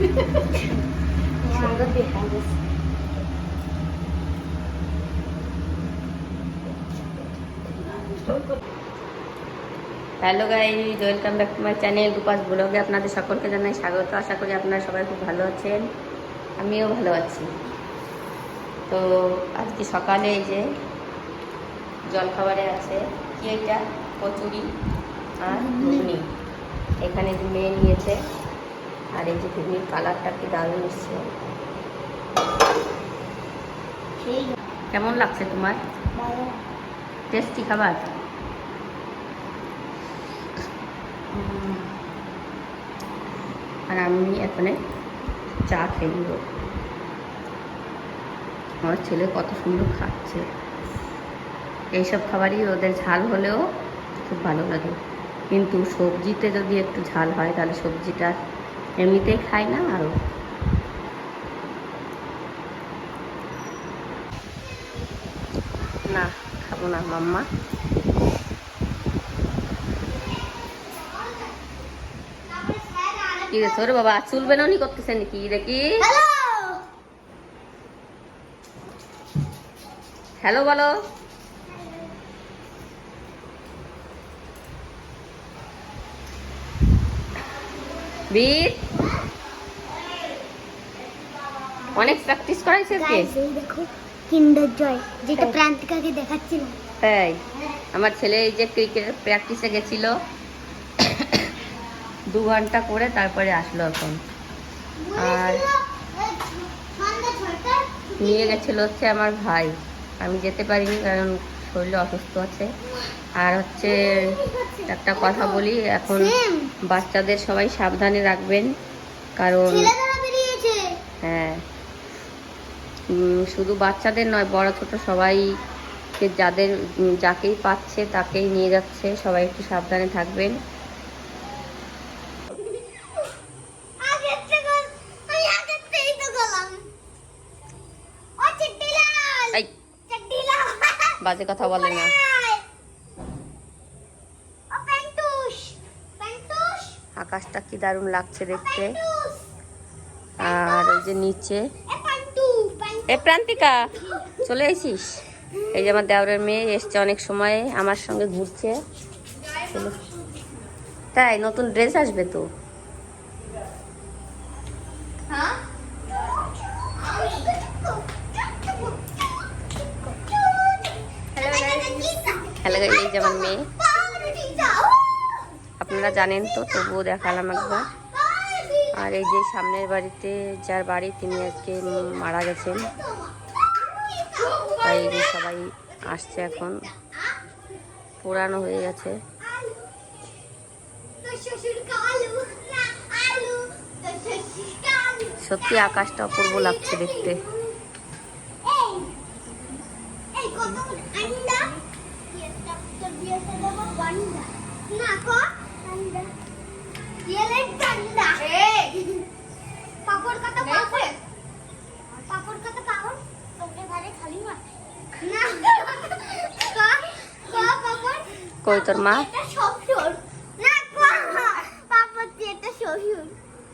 Hello guys welcome back to my channel দুপাস ব্লগে আপনাদের সকলকে জানাই স্বাগত। আশা করি আপনারা সবাই খুব ভালো আছেন, আমিও ভালো আছি। তো আজকে সকালে এই যে জলখাবারে আছে, কি এটা? কচুরি আর ঘুগনি এখানে যে মেয়ে নিয়েছে। আর এই যে ঘুগনির কালারটা কি দারুণ এসছে। কেমন লাগছে তোমার? টেস্টি খাবার? আর আমি এখানে চা খেয়ে নিব। আমার ছেলে কত সুন্দর খাচ্ছে। এইসব খাবারই ওদের ঝাল হলেও খুব ভালো লাগে। কিন্তু সবজিতে যদি একটু ঝাল হয় তাহলে সবজিটা এমনিতেই খায় না আরও না খাব না মাম্মা। কি রে সরে বাবা চুল বেননি করতেছে নাকি? দেখি হ্যালো বলো। বীর অনেক প্র্যাকটিস করাইছে এই দেখো কিন্ডার জয় যেটা প্রান্তিকাকে দেখাচ্ছিলাম তাই আমার ছেলে এই যে ক্রিকেটের প্র্যাকটিসে গেছিল। দু ঘণ্টা করে তারপরে আসলো এখন। আর নিয়ে গেছিল হচ্ছে আমার ভাই। আমি যেতে পারিনি কারণ শরীরে অসুস্থ আছে। আর হচ্ছে একটা কথা বলি এখন বাচ্চাদের সবাই সাবধানে রাখবেন কারণ হ্যাঁ শুধু বাচ্চাদের নয় বড় ছোট সবাই যাদের যাকেই পাচ্ছে তাকেই নিয়ে যাচ্ছে সবাই একটু সাবধানে থাকবেন। বাজে কথা বলে না। আকাশটা কি দারুণ লাগছে দেখতে। আর ওই যে নিচে। এ প্রান্তিকা চলে এসিস এই যে আমার দেওরের মেয়ে এসছে অনেক সময়ে আমার সঙ্গে ঘুরছে। তাই নতুন ড্রেস আসবে তো? গেলে এই যে আমার মেয়ে। আপনারা জানেন তো তবুও দেখালাম একবার। আর এই যে সামনের বাড়িতে যার বাড়ি তিনি আজকে মারা গেছেন। তাই যে সবাই আসছে এখন। পুরানো হয়ে গেছে। সত্যি আকাশটা অপূর্ব লাগছে দেখতে। পাপড় কত পাপড় পাপড় কত পাপড় তোকে ঘরে খালি মা না ক ক পাপড় কই তোর মা এটা শ্বশুর না ক পাপড় দিয়ে এটা শ্বশুর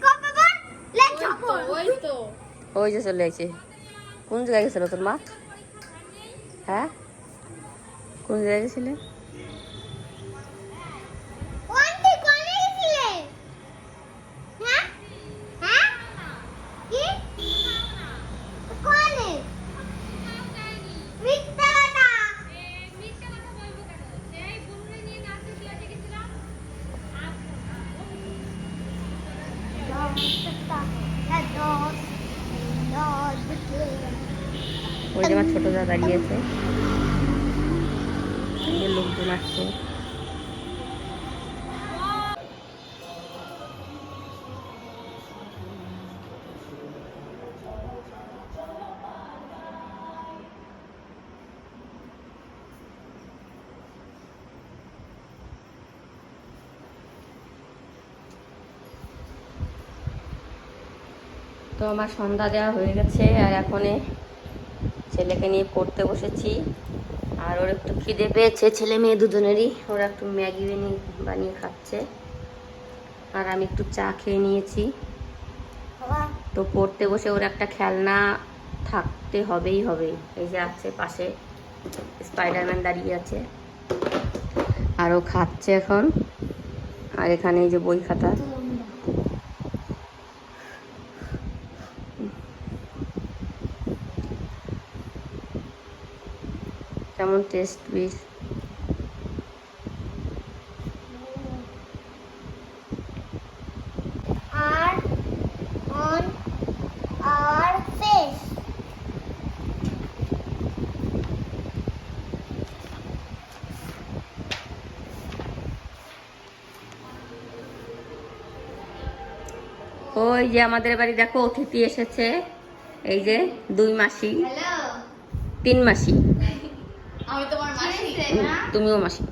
ক পাপড় লে শ্বশুর ওই তো ওই যে চলে এসে কোন জায়গায় গেছিল তোর মা হ্যাঁ কোন জায়গায় গেছিলে ওয়ান্টি কোনে গেছিলে হ্যাঁ হ্যাঁ কি কোনে মিথ্যা কথা ওই যে আমার ছোট দাদা দাঁড়িয়েছে আছে। লোকজন আসছে। তো আমার সন্ধ্যা দেওয়া হয়ে গেছে আর এখনে ছেলেকে নিয়ে পড়তে বসেছি। আর ওর একটু খিদে পেয়েছে, ছেলে মেয়ে দুজনেরই। ওরা একটু ম্যাগি বানিয়ে খাচ্ছে। আর আমি একটু চা খেয়ে নিয়েছি। তো পড়তে বসে ওর একটা খেলনা থাকতে হবেই হবে। এই যে আছে পাশে, স্পাইডারম্যান দাঁড়িয়ে আছে। আর ও খাচ্ছে এখন। আর এখানে এই যে বই খাতা। কেমন টেস্ট বিষ আর অন আর ফেস ওই যে আমাদের বাড়ি দেখো অতিথি এসেছে। এই যে দুই মাসি। তিন মাসি। আমি তোমার মাসি তুমিও মাসি